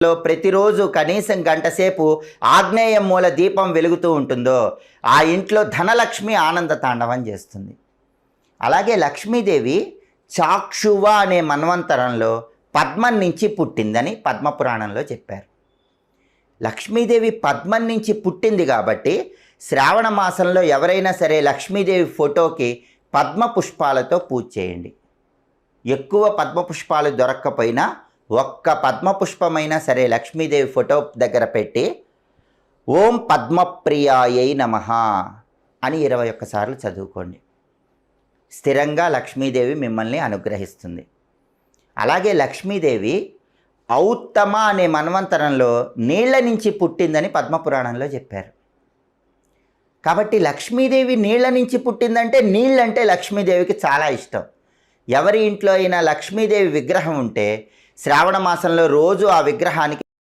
లో ప్రతిరోజు కనీసం గంటసేపు ఆగ్నేయం మూల దీపం వెలుగుతూ ఉంటుందో ఆ ఇంట్లో ధనలక్ష్మి ఆనంద తాండవం చేస్తుంది. అలాగే లక్ష్మీదేవి చాక్షువ అనే మన్వంతరంలో పద్మం నుంచి పుట్టిందని పద్మపురాణంలో చెప్పారు. లక్ష్మీదేవి పద్మం నుంచి పుట్టింది కాబట్టి శ్రావణ మాసంలో ఎవరైనా సరే లక్ష్మీదేవి ఫోటోకి పద్మ పుష్పాలతో పూజ చేయండి. ఎక్కువ పద్మ పుష్పాలు దొరక్కపోయినా ఒక్క పద్మపుష్పమైనా సరే లక్ష్మీదేవి ఫోటో దగ్గర పెట్టి ఓం పద్మప్రియాయై నమ అని ఇరవై ఒక్కసార్లు చదువుకోండి. స్థిరంగా లక్ష్మీదేవి మిమ్మల్ని అనుగ్రహిస్తుంది. అలాగే లక్ష్మీదేవి ఔత్తమ అనే మన్వంతరంలో నీళ్ళ నుంచి పుట్టిందని పద్మపురాణంలో చెప్పారు. కాబట్టి లక్ష్మీదేవి నీళ్ళ నుంచి పుట్టిందంటే నీళ్ళంటే లక్ష్మీదేవికి చాలా ఇష్టం. ఎవరి ఇంట్లో అయినా లక్ష్మీదేవి విగ్రహం ఉంటే శ్రావణ మాసంలో రోజు ఆ విగ్రహానికి